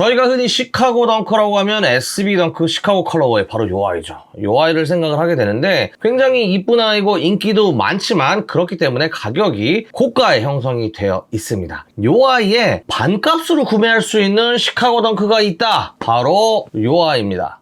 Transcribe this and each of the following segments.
저희가 흔히 시카고 덩크라고 하면 SB 덩크 시카고 컬러웨이 바로 요 아이죠. 요 아이를 생각을 하게 되는데 굉장히 이쁜 아이고 인기도 많지만 그렇기 때문에 가격이 고가에 형성이 되어 있습니다. 요 아이에 반값으로 구매할 수 있는 시카고 덩크가 있다. 바로 요 아이입니다.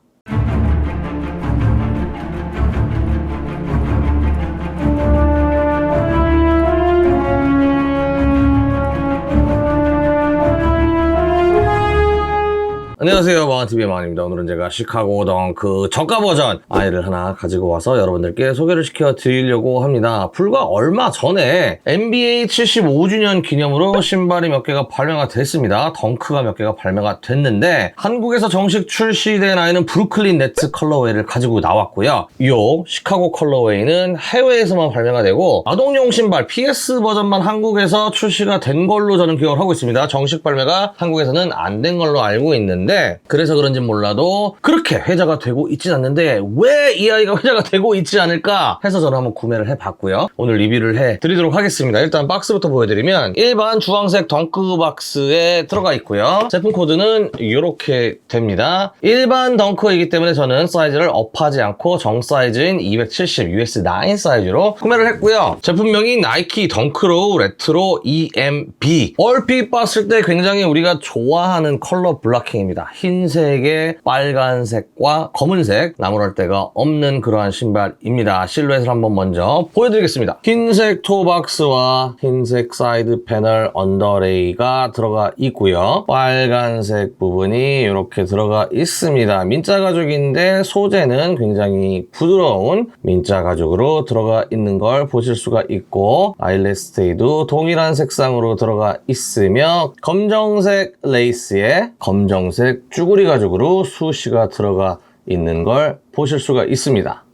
안녕하세요. 마원TV의 마원입니다. 오늘은 제가 시카고 덩크 저가 버전 아이를 하나 가지고 와서 여러분들께 소개를 시켜 드리려고 합니다. 불과 얼마 전에 NBA 75주년 기념으로 신발이 몇 개가 발매가 됐습니다. 덩크가 몇 개가 발매가 됐는데 한국에서 정식 출시된 아이는 브루클린 네츠 컬러웨이를 가지고 나왔고요. 이 시카고 컬러웨이는 해외에서만 발매가 되고 아동용 신발 PS 버전만 한국에서 출시가 된 걸로 저는 기억을 하고 있습니다. 정식 발매가 한국에서는 안 된 걸로 알고 있는데 그래서 그런지 몰라도 그렇게 회자가 되고 있진 않는데 왜 이 아이가 회자가 되고 있지 않을까 해서 저는 한번 구매를 해봤고요. 오늘 리뷰를 해드리도록 하겠습니다. 일단 박스부터 보여드리면 일반 주황색 덩크 박스에 들어가 있고요. 제품 코드는 이렇게 됩니다. 일반 덩크이기 때문에 저는 사이즈를 업하지 않고 정 사이즈인 270 US9 사이즈로 구매를 했고요. 제품명이 나이키 덩크로우 레트로 EMB 얼핏 봤을 때 굉장히 우리가 좋아하는 컬러 블락킹입니다. 흰색에 빨간색과 검은색 나무랄 데가 없는 그러한 신발입니다. 실루엣을 한번 먼저 보여드리겠습니다. 흰색 토박스와 흰색 사이드 패널 언더레이가 들어가 있고요. 빨간색 부분이 이렇게 들어가 있습니다. 민자 가죽인데 소재는 굉장히 부드러운 민자 가죽으로 들어가 있는 걸 보실 수가 있고 아일렛 스테이도 동일한 색상으로 들어가 있으며 검정색 레이스에 검정색 쭈구리 가죽으로 수시가 들어가 있는 걸 보실 수가 있습니다.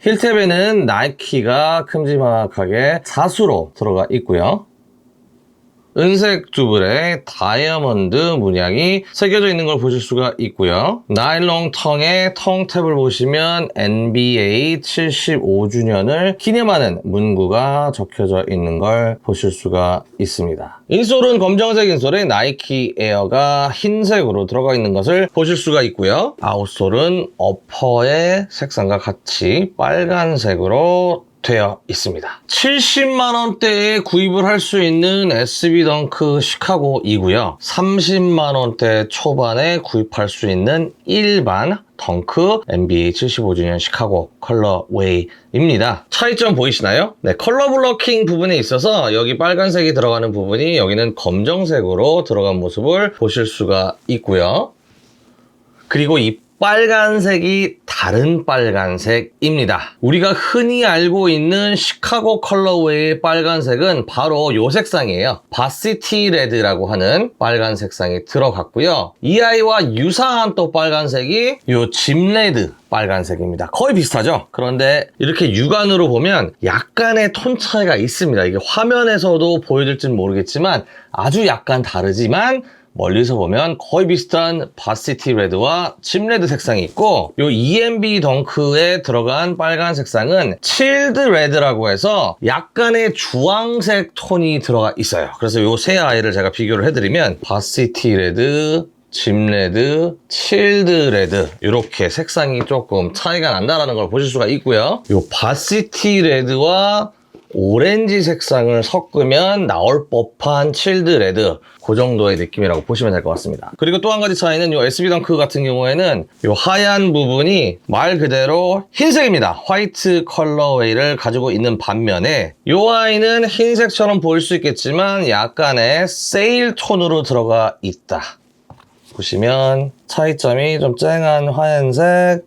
힐탭에는 나이키가 큼지막하게 사수로 들어가 있고요. 은색 두블에 다이아몬드 문양이 새겨져 있는 걸 보실 수가 있고요. 나일론 텅의 텅 탭을 보시면 NBA 75주년을 기념하는 문구가 적혀져 있는 걸 보실 수가 있습니다. 인솔은 검정색 인솔에 나이키 에어가 흰색으로 들어가 있는 것을 보실 수가 있고요. 아웃솔은 어퍼의 색상과 같이 빨간색으로 되어 있습니다. 70만 원대에 구입을 할 수 있는 SB 덩크 시카고이고요. 30만 원대 초반에 구입할 수 있는 일반 덩크 NBA 75주년 시카고 컬러웨이입니다. 차이점 보이시나요? 네, 컬러 블러킹 부분에 있어서 여기 빨간색이 들어가는 부분이 여기는 검정색으로 들어간 모습을 보실 수가 있고요. 그리고 이 빨간색이 다른 빨간색입니다. 우리가 흔히 알고 있는 시카고 컬러웨이의 빨간색은 바로 이 색상이에요. 바시티 레드라고 하는 빨간 색상이 들어갔고요. 이 아이와 유사한 또 빨간색이 이 짐레드 빨간색입니다. 거의 비슷하죠? 그런데 이렇게 육안으로 보면 약간의 톤 차이가 있습니다. 이게 화면에서도 보여질지는 모르겠지만 아주 약간 다르지만 멀리서 보면 거의 비슷한 바시티 레드와 침 레드 색상이 있고 요 EMB 덩크에 들어간 빨간 색상은 칠드 레드라고 해서 약간의 주황색 톤이 들어가 있어요. 그래서 요 세 아이를 제가 비교를 해드리면 바시티 레드 짐 레드, 칠드 레드 이렇게 색상이 조금 차이가 난다라는 걸 보실 수가 있고요. 요 바시티 레드와 오렌지 색상을 섞으면 나올 법한 칠드 레드 그 정도의 느낌이라고 보시면 될 것 같습니다. 그리고 또 한 가지 차이는 이 SB 덩크 같은 경우에는 이 하얀 부분이 말 그대로 흰색입니다. 화이트 컬러웨이를 가지고 있는 반면에 이 아이는 흰색처럼 보일 수 있겠지만 약간의 세일 톤으로 들어가 있다. 보시면 차이점이 좀 쨍한 하얀색,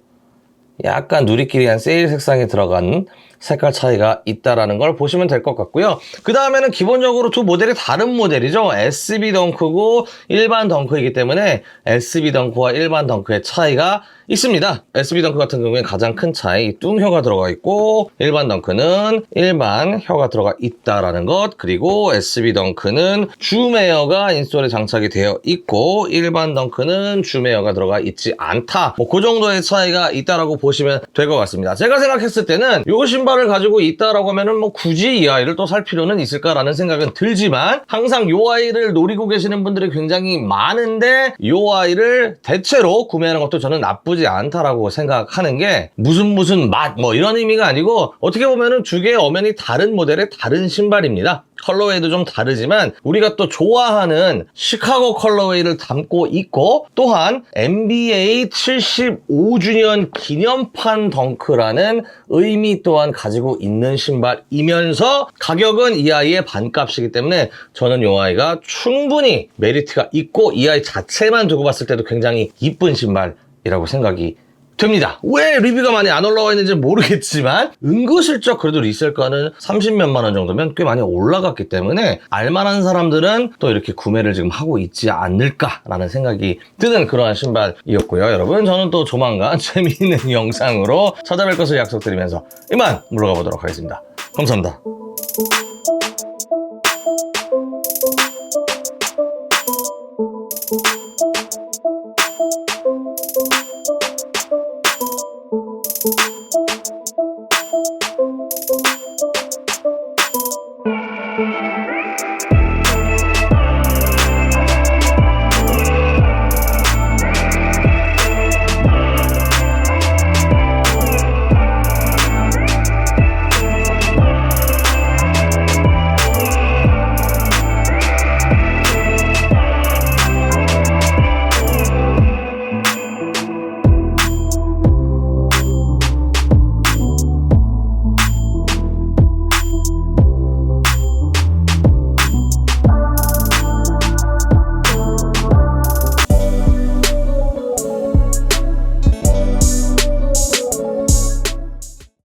약간 누리끼리 한 세일 색상이 들어간 색깔 차이가 있다라는 걸 보시면 될 것 같고요. 그 다음에는 기본적으로 두 모델이 다른 모델이죠. SB 덩크고 일반 덩크이기 때문에 SB 덩크와 일반 덩크의 차이가 있습니다. SB 덩크 같은 경우에 가장 큰 차이 뚱 혀가 들어가 있고 일반 덩크는 일반 혀가 들어가 있다라는 것 그리고 SB 덩크는 줌에어가 인솔에 장착이 되어 있고 일반 덩크는 줌에어가 들어가 있지 않다. 뭐 그 정도의 차이가 있다라고 보시면 될 것 같습니다. 제가 생각했을 때는 이 신발 신발을 가지고 있다라고 하면은 뭐 굳이 이 아이를 또 살 필요는 있을까라는 생각은 들지만 항상 요 아이를 노리고 계시는 분들이 굉장히 많은데 요 아이를 대체로 구매하는 것도 저는 나쁘지 않다라고 생각하는 게 무슨 무슨 맛 뭐 이런 의미가 아니고 어떻게 보면은 두 개의 엄연히 다른 모델의 다른 신발입니다. 컬러웨이도 좀 다르지만 우리가 또 좋아하는 시카고 컬러웨이를 담고 있고 또한 NBA 75주년 기념판 덩크라는 의미 또한 가지고 있는 신발이면서 가격은 이 아이의 반값이기 때문에 저는 이 아이가 충분히 메리트가 있고 이 아이 자체만 두고 봤을 때도 굉장히 이쁜 신발이라고 생각이 됩니다. 왜 리뷰가 많이 안 올라와 있는지 모르겠지만 은근슬쩍 그래도 리셀가는 30몇만 원 정도면 꽤 많이 올라갔기 때문에 알만한 사람들은 또 이렇게 구매를 지금 하고 있지 않을까라는 생각이 드는 그러한 신발이었고요. 여러분 저는 또 조만간 재미있는 영상으로 찾아뵐 것을 약속드리면서 이만 물러가 보도록 하겠습니다. 감사합니다.